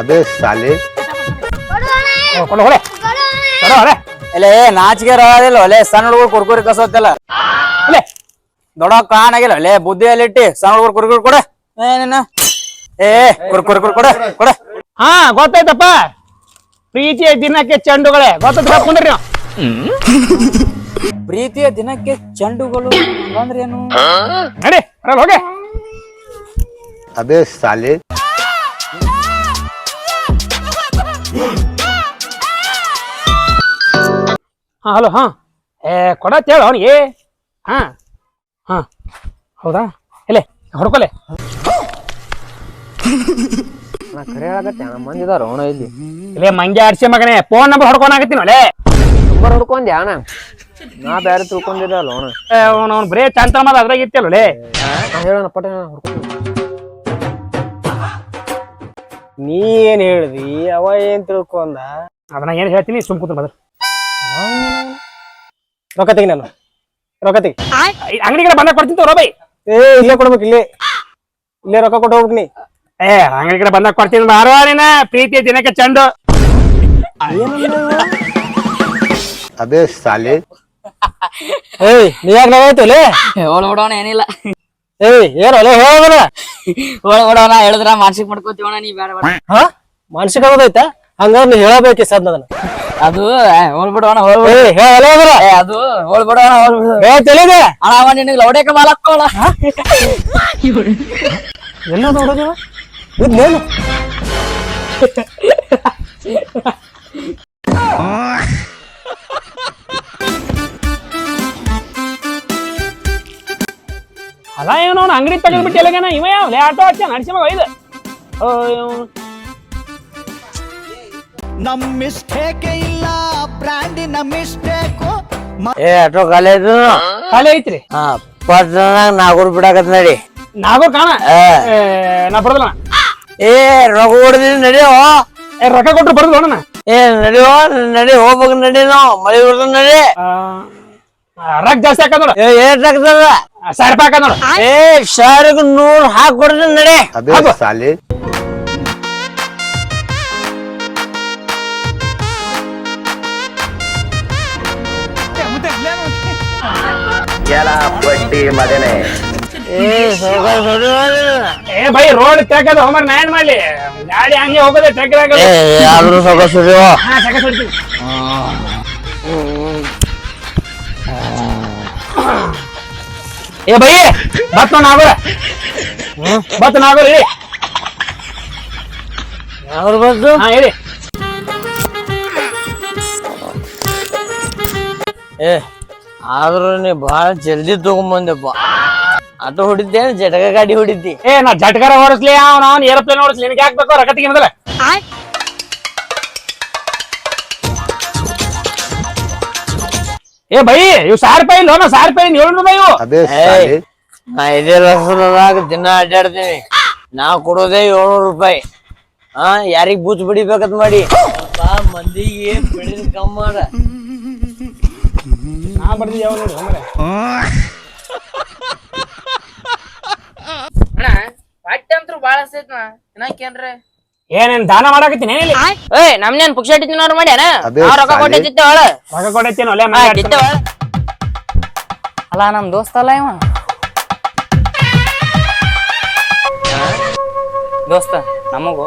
ಅದೇ ಸಾಲಿ ಇಲ್ಲ ಏ ನಾಚಿಗೆ ಇರಲಿಲ್ಲ ಒಲೆ ಸಣ್ಣ ಹುಡುಗರು ಕುರ್ಕುರಿ ಕಸೋತಲ್ಲ ಒಲೆ ದೊಡ್ಡ ಕಾಣಾಗಿಲ್ಲ. ಒಲೆ ಬುದ್ಧಿ ಅಲ್ಲಿಟ್ಟಿ ಸಣ್ಣ ಹುಡುಗರು ಕುರ್ಕುರಿ ಕೊಡ. ಏನ ಏ ಕುರ್ಕುರಿ ಕುರ್ ಕೊಡ ಕೊಡ. ಹಾ ಗೊತ್ತಾಯ್ತಪ್ಪ. ಪ್ರೀತಿಯ ದಿನಕ್ಕೆ ಚೆಂಡುಗಳೇ. ಗೊತ್ತಾಯ್ತು ಹಾಕೊಂಡ್ರಿ ಪ್ರೀತಿಯ ದಿನಕ್ಕೆ ಚೆಂಡುಗಳು ಅಂದ್ರೆ ಏನು? ಹೋಗಿ. ಅದೇ ಸಾಲಿ ಹಾ ಹಲೋ ಹಾಂ. ಏ ಕೊಡತ್ ಹೇಳು ಅವನಿಗೆ. ಹಾ ಹಾಂ. ಹೌದಾ? ಇಲ್ಲೇ ಹೊಡ್ಕೊಲೆ. ನಾ ಹೇಳಕತ್ತೆ ಮಂದಿದಾರ ಅವನ ಇಲ್ಲಿ. ಇಲ್ಲೇ ಮಂಗೆ ಆಡ್ಸಿ ಮಗನೇ ಫೋನ್ ನಂಬರ್ ಹೊಡ್ಕೊಳಕತ್ತೀನಿ ಒಲೆ ನಂಬರ್ ಹುಡ್ಕೊಂಡೆ ಅಣ್ಣ? ನಾ ಬ್ಯಾರೆ ತಿಳ್ಕೊಂಡಿರಲ್ಲ ಅವನ. ಅವ್ನು ಅವ್ನು ಬರೇ ಚಂತ ಮಾಡ ಅದ್ರಾಗ ಇತ್ತಲ್ಲ ಒಲೆ ಹೇಳೋಣ ಪಟ ಹುಡ್ಕೊಂಡು ನೀ ಏನ್ ಹೇಳ್ದಿ? ಅವ ಏನ್ ತಿಳ್ಕೊಂಡ? ಅದನ್ನ ಏನ್ ಹೇಳ್ತೀನಿ ಸುಮ್ ಕೂತು ಬದ್ರ ರೊಕ್ಕ ತೆಗಿ ನಾನು. ರೊಕ್ಕ ತೆಗಿ. ಅಂಗಡಿ ಕಡೆ ಬಂದಾಗ ಕೊಡ್ತೀನಿ ತೋರ ಬೈ ಏ ಇಲ್ಲೇ ಕೊಡ್ಬೇಕು ಇಲ್ಲಿ. ಇಲ್ಲೇ ರೊಕ್ಕ ಕೊಟ್ಟು ಹೋಗ್ಬೇಕು ನೀ ಏ ಅಂಗಡಿ ಕಡೆ ಬಂದಾಗ ಕೊಡ್ತೀನಿ ಮಾರುವ ನೀನ? ಪ್ರೀತಿ ದಿನಕ್ಕೆ ಚಂದ ಅದೇ ಸಾಲಿ ಏಯ್ ನೀ ಯಾಕೆ ನಗಾಯ್ತಲ್ಲೇ ಓಡ್ ಓಡೋಣ ಏನಿಲ್ಲ. ಏಯ್ ಏನು ಅಲ್ಲೇ ಹೇಳೋಣ ಓಡೋಣ ಹೇಳಿದ್ರ ಮಾನಸಿಕ ಮಾಡ್ಕೋತೀವಣ ನೀ ಬೇಡ ಮಾನಸಿಕ ಆಗೋದೈತಾ? ಹಂಗಾದ್ರೆ ನೀ ಹೇಳಬೇಕಿ ಸದ್ ಅದನ್ನ. ಅದು ಹೋಲ್ ಬಿಡೋಣ ಹೋಲ್ ಬಿಡು. ಏಯ್ ಹೇಳ ಅದು ಹೋಲ್ ಬಿಡೋಣ ಹೋಲ್ ಬಿಡು ಅಣ್ಣ ಅವ ನಿನಗೆ ಲೌಡೇಕ ಮಾಲಕ್ಕೋಳ ಎಲ್ಲ ನೋಡೋದು? ಅಲ್ಲ ಏನೋ ಅವ್ನು ಅಂಗಡಿ ತೆಗೆದು ಬಿಟ್ಟು ಎಲ್ಲಗೇನ? ಇವ ಯಾವ ಆಟೋ ಹಚ್ಚ ನಡ್ಸಿ ಮಗ ಇದು. ನಮ್ಮ ಮಿಸ್ಟೇಕ್ ಇಲ್ಲ ಬ್ರ್ಯಾಂಡಿನ ಮಿಸ್ಟೇಕು ಏ ಆಟೋ ಖಾಲಿ ಐತ್ರಿ ಐತ್ರಿ. ಹಾ ಪರ್ಸನಾಗ ನಾಗೂರ್ ಬಿಡಾಕತ್ ನಡಿ. ನಾಗೂರ್ ಕಾಣ? ಏ. ಏ, ನಾ ಬರೋದಿಲ್ಲ ಏ ರೊಕ್ಕ ಹೊಡೆದಿನಿ ನಡಿಯೋ ಏ, ರೊಕ್ಕ ಕೊಟ್ರು ಬರೋದಿಲ್ಲ ಅಣ್ಣ. ಏ ನಡಿಯೋ ನಡಿ ಹೋಗ್ಬೇಕು ನಡಿ ನಾವು. ಮಳೆ ಬಿಡ್ತಾನ ನಡಿ. ಆ, ಆ, ಜಾಸ್ತಿ ಹಾಕದ್ ನೋಡು. ಏ ಏಟ್ ಹಾಕ್ತಾರ ಸಾವಿರ ರೂಪಾಯಿ ಹಾಕದ್ ಏ ಶಾರಿಗೆ ನೂರ್ ಹಾಕಿ ಕೊಡ್ತೀನಿ ನಡಿ. ಸಾಲಿ. ಏ ಸಾವ್ಕಾಸ್ ಹೊಡಿ ಏ ಬೈ ರೋಡ್ ತೆಗದ ಹೋಮರ್ ನಾ ಏನ್ ಮಾಡ್ಲಿ? ಗಾಡಿ ಹಂಗೆ ಹೋಗೋದೆ ತೆಗ್ದಾಗ ಏ ಯಾರು ಹಾ ಬೈ ಬತ್ ನೋಡ್ ನಾಗರ ಬತ್ ನಾಗರ ಇಳಿ ಯಾವ್ದು ಬಂತು ಹಾ ಇಳಿ ಏ ಆದ್ರೂ ನೀ ಬಹಳ ಜಲ್ದಿ ತಗೊಂಬಂದಪ್ಪ ಅದು ಹೊಡಿದ್ದೇನು ಜಟಕ ಗಾಡಿ ಹೊಡಿದ್ದಿ. ಏ ನಾ ಜಟ್ಕಾರ ಓಡಿಸ್ಲಿ ಅವ್ನ ಏರೋಪ್ಲೇನ್ ಓಡಿಸ್ಲಿ ನಿನಗೆ ಹಾಕ್ಬೇಕು ರಕತ್ತಿಗೆ ಮೊದಲ. ಏ ಬೈ ಇವ್ ಸಾವಿರ ಪೈ ಇಲ್ಲ ನಾ ಸಾವಿರ ಪೈ ಏಳ್ನೂರು ರೂಪಾಯಿ ಇವು. ಅದೇ ನಾ ಇದೇ ರಸದಾಗ ದಿನ ಅಡ್ಡಾಡ್ತೀನಿ. ನಾ ಕೊಡೋದೇ ಏಳ್ನೂರು ರೂಪಾಯಿ. ಹಾ ಯಾರಿಗ್ ಬೂತ್ ಬಿಡಿಬೇಕಂತ ಮಾಡಿ. ಮಂದಿಗೆ ಬೆಳಿನ ಕಮ್ಮಿ ಕಮ್ಮ ನಾ ಬರ್ದಿ ಯಾವ ನೋಡಿ ಹೋಮರೆ ಅಣ್ಣ ಹೊಟ್ಟೆ ಅಂತೂ ಭಾಳ ಹಸ್ತೈತ್ನ ತಿನ್ನಕೇನ್ರಿ ಏನೇನ್ ದಾನ ಮಾಡಾಕತ್ತೀನಿ ಇಲ್ಲಿ? ಏಯ್ ನಮ್ನೇನ್ ಪುಕ್ಷಟಿ ಅವ್ರು ಮಾಡ್ಯಾನ ನಾವ್ ರೊಕ್ಕ ಒಳ ರೊಕ್ಕ ಕೊಡೈತೇನು ಒಲೆ ಅಲ್ಲ ನಮ್ ದೋಸ್ತ ಅಲ್ಲ ಇವ. ದೋಸ್ತ ನಮಗೂ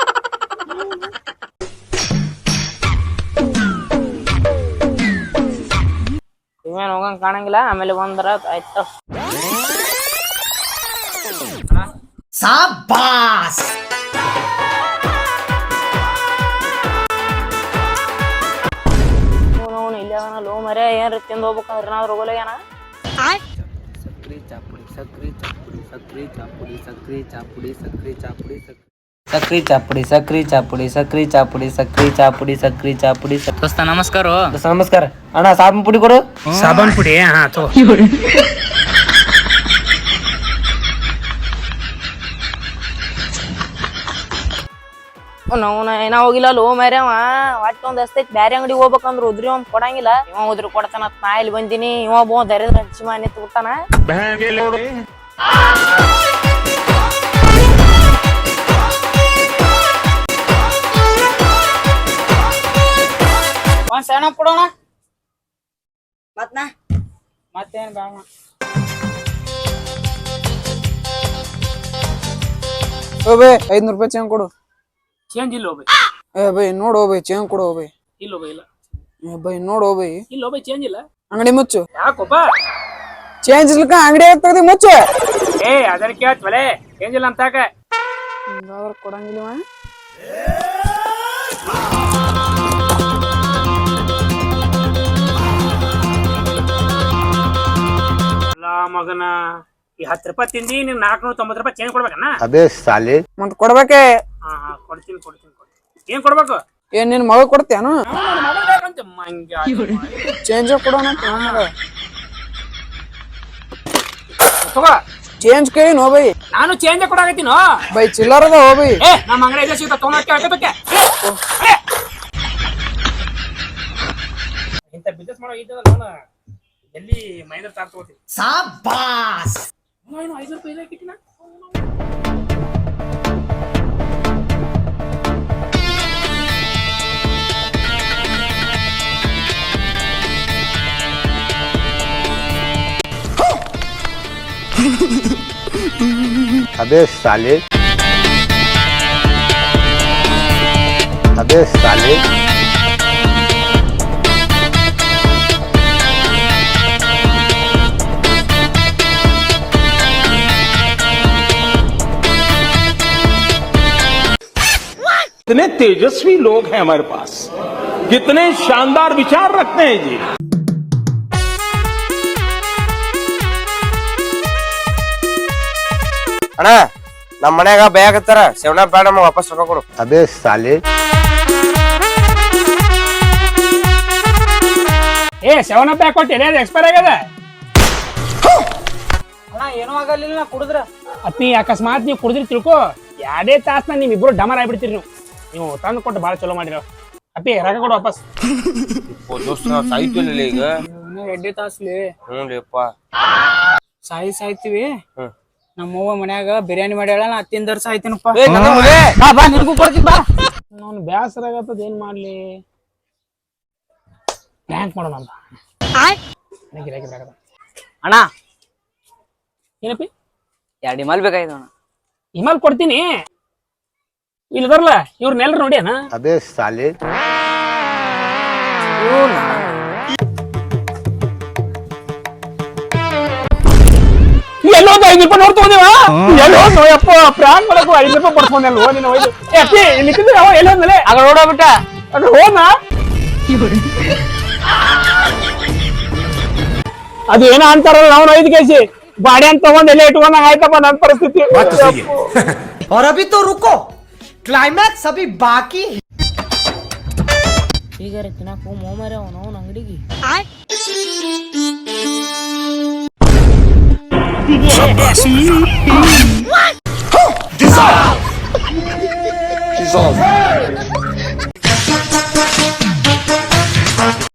ಹೋಗಂಗ್ ಕಾಣಂಗಿಲ್ಲ ಆಮೇಲೆ ಒಂದರ ಆಯ್ತು. ಸಾಬಾಸ್! ಲೋ ಮರೆ ಏನ್ರ ತಿಂದು ಹೋಗ್ಬೇಕಂದ್ರೆ ಏನಾದ್ರು ಹೋಗಲ್ಲ ಸಕ್ರಿ ಚಾಪುಡಿ ಸಕ್ರಿ ಚಾಪುಡಿ ಸಕ್ರಿ ಚಾಪುಡಿ ಸಕ್ರಿ ಚಾಪುಡಿ ಸಕ್ರಿ ಚಾಪುಡಿ ಸಕ್ರಿ. ಸಕ್ರಿ ಚಾಪುಡಿ ಸಕ್ರಿ ಚಾಪುಡಿ ಸಕ್ರಿ ಚಾಪುಡಿ ಸಕ್ರಿ ಚಾಪುಡಿ ಸಕ್ರಿ ಚಾಪುಡಿ ದೋಸ್ತ ನಮಸ್ಕಾರ. ನಮಸ್ಕಾರ. ಅಣ್ಣ ಸಾಬನ್ ಪುಡಿ ಕೊಡು. ಸಾಬಾನ್ ಪುಡಿ ಹಾ ತಗೋ. ನಾವು ಏನ ಹೋಗಿಲ್ಲ ಲೋ ಮಾರ್ಯ ಅವ ಒಟ್ಟ ಒಂದ್ ಹಸ್ತೈತಿ ಬ್ಯಾರೆ ಅಂಗಡಿಗೆ ಹೋಗ್ಬೇಕಂದ್ರ ಉದ್ರಿ ಅವ್ನ್ ಕೊಡಂಗಿಲ್ಲ. ಇವ ಉದ್ರಿ ಕೊಡ್ತಾನ ಅಂತ ನಾ ಇಲ್ಲಿ ಬಂದಿನಿ. ಇವ ಬೋ ದರಿದ್ರ ಹಂಚಿಮ ನಿಂತು ಬಿಟ್ಟಾನ ಒಂದ್ ಸಣ್ಣ ಕೊಡೋಣ? ಮತ್ನ ಮತ್ತೇನ್ ಬೇಡ ಓ ಬೈ ಐದ್ನೂರು ರೂಪಾಯಿ ಚೇಂಜ್ ಕೊಡು. ಚೇಂಜ್ ಇಲ್ಲ ಹೋಗ್ಬೇಕು ಏ ಬೈ ನೋಡು ಬೈ ಚೇಂಜ್ ಕೊಡು ಬೈ ಇಲ್ಲ ಹೋಗ್ಬೇಕು ಇಲ್ಲ. ಏ ಬೈ ನೋಡು ಬೈ ಇಲ್ಲ ಹೋಗ್ಬೇಕು ಚೇಂಜ್ ಇಲ್ಲ. ಅಂಗಡಿ ಮುಚ್ಚು. ಯಾಕೊಪ್ಪ ಚೇಂಜ್ ಇರ್ಲಿಕ್ಕ ಅಂಗಡಿ ತೆಗ್ದಿ ಮುಚ್ಚು? ಏ ಅದನ್ನ ಕೇಳ್ತ ಚೇಂಜ್ ಇಲ್ಲ ಅಂತಾಕ ಹಿಂಗಾದ್ರ ಕೊಡಂಗಿಲ್ಲ ಮಗನ ಈ ಹತ್ತು ರೂಪಾಯಿ ತಿಂದಿ ನೀನ್ ನಾಲ್ಕನೂರ ತೊಂಬತ್ತು ರೂಪಾಯಿ ಚೇಂಜ್ ಕೊಡ್ಬೇಕಣ್ಣ ಅದೇ ಸಾಲಿ. ಮುಂದ್ ಕೊಡ್ಬೇಕೆ. ಹಾ ಹಾ ಕೊಡ್ತೀನಿ ಕೊಡ್ತೀನಿ ಕೊಡ್ತೀನಿ. ಏನ್ ಕೊಡ್ಬೇಕು? ಏನ್ ನಿನ್ ಮಗ ಕೊಡ್ತೇನು ಚೇಂಜ್ ಕೊಡೋಣ ತಗೋ. ಚೇಂಜ್ ಕೇಳಿ ನೋ ಬೈ. ನಾನು ಚೇಂಜ್ ಕೊಡಾಕತ್ತೀನೋ? ಬೈ ಚಿಲ್ಲರ್ ಅದ ಹೋ ಬೈ. ನಮ್ಮ ಅಂಗಡಿ ಇದೆ ಸಿಗ್ತಾ ತೊಗೊಂಡ್ ಕೇಳ್ಕೊತಕ್ಕೆ ಬಿಸ್ನೆಸ್ ಮಾಡೋ ಇದ್ದಲ್ಲ ನಾನು ಎಲ್ಲಿ ಮಹೇಂದ್ರ ತಾರ್ ತಗೋತೀನಿ ಸಾಬಾಸ್ ಏನು ಐದು ರೂಪಾಯಿ ಇಲ್ಲ ಕಿಟ್ಟಿನ Cadê Salê? Cadê Salê? तेजस्वी लोग हैं हमारे पास कितने शानदार विचार रखते हैं जी ಅಣ್ಣ ನಮ್ ಮನ್ಯಾಗ ಬಯಾಕತ್ತಾರ ಶವಣ ಬೇಡ ನಮ್ಗ್ ವಾಪಸ್ ರೊಕ್ಕ ಕೊಡು अबे साले ಏ ಸೆವೆನ್ ಅಪ್ ಕೊಟ್ಟು ಎಲ್ಲಿ ಎಕ್ಸ್ಪೈರ್ ಆಗ್ಯದ ಅಣ್ಣ ಏನೂ ಆಗಲಿಲ್ಲ ನಾ ಕುಡಿದ್ರ ಅತ್ನಿ ಅಕಸ್ಮಾತ್ ನೀವು ಕುಡಿದ್ರಿ ತಿಳ್ಕೊ ಎರಡೇ ತಾಸ್ನ ನಿಮ್ ಇಬ್ರು ಡಮರ್ ಆಗ್ಬಿಡ್ತೀರಿ ನೀವು ನೀವು ತಂದು ಕೊಟ್ಟು ಭಾಳ ಚಲೋ ಮಾಡಿರೋ. ಅಪ್ಪಿ ರೊಕ್ಕ ಕೊಡು ವಾಪಸ್. ದೋಸ್ತ ಸಾಯ್ತಿಲ್ಲ ಈಗ? ಎಡ್ಡೆ ತಾಸ್ಲಿ. ಹ್ಞೂ ಲೇಪ್ಪ ಸಾಯಿ ಸಾಯ್ತೀವಿ. ಹ್ಮ್. ನಮ್ಮವ್ವ ಮನ್ಯಾಗ ಬಿರಿಯಾನಿ ಮಾಡ್ಯಾಳ ನಾ ತಿಂದರ್ ಸಾಯ್ತೀನಪ್ಪ. ಬಾ ಬಾ ನಿನ್ಗೂ ಕೊಡ್ತೀನಿ ಬಾ. ನಾನು ಬೇಸರ ಆಗತ್ತದ ಏನ್ ಮಾಡ್ಲಿ? ಬ್ಯಾಂಕ್ ಮಾಡೋಣ ಅಂತ. ಗಿರಾಕಿ ಗಿರಾಕಿ ಬರಾಕತ್ತಾವ. ಅಣ್ಣ. ಏನಪ್ಪಿ? ಎರಡು ಇಮಲ್ ಬೇಕಾಯ್ತು ಅಣ್ಣ. ಇಮಾಲ್ ಕೊಡ್ತೀನಿ. ಇಲ್ಲಿ ಬರಲ್ಲ ಇವ್ರನ್ನೆಲ್ಲರೂ ನೋಡಿ ಅಣ್ಣ अबे साले ಎಲ್ಲೋ ಒಂದು ಐದು ರೂಪಾಯಿ ನೋಡ್ ತಗೊಂಡಿವ ಎಲ್ಲೋ ನೋಯಪ್ಪ ಪ್ರಾಣ್ ಮಾಡಕ್ಕೂ ಐದು ರೂಪಾಯಿ ಪಡ್ಕೊಂಡೆಲ್ಲ ನೀನು ಒಯ್ದು ಏ ಅಪ್ಪಿ ನಿಂತಿದ್ರೆ ಅವ ಎಲ್ಲ ಹೋದ್ಮೇಲೆ ಆಗ ನೋಡೋಬಿಟ್ಟ ಅದ್ರ ಹೋದ್ನಾ ಅದು ಏನೋ ಅಂತಾರಲ್ಲ ನಾವು ಐದು ಕೆಜಿ ಬಾಡಿ ಅಂತ ತಗೊಂಡ್ ಎಲ್ಲ ಇಟ್ಕೊಂಡಂಗ ಆಯ್ತಪ್ಪ ನನ್ನ ಪರಿಸ್ಥಿತಿ और अभी तो रुको क्लाइमैक्स अभी बाकी है। ठीक है इतना को मोह मरे हो ना नंगड़ी की।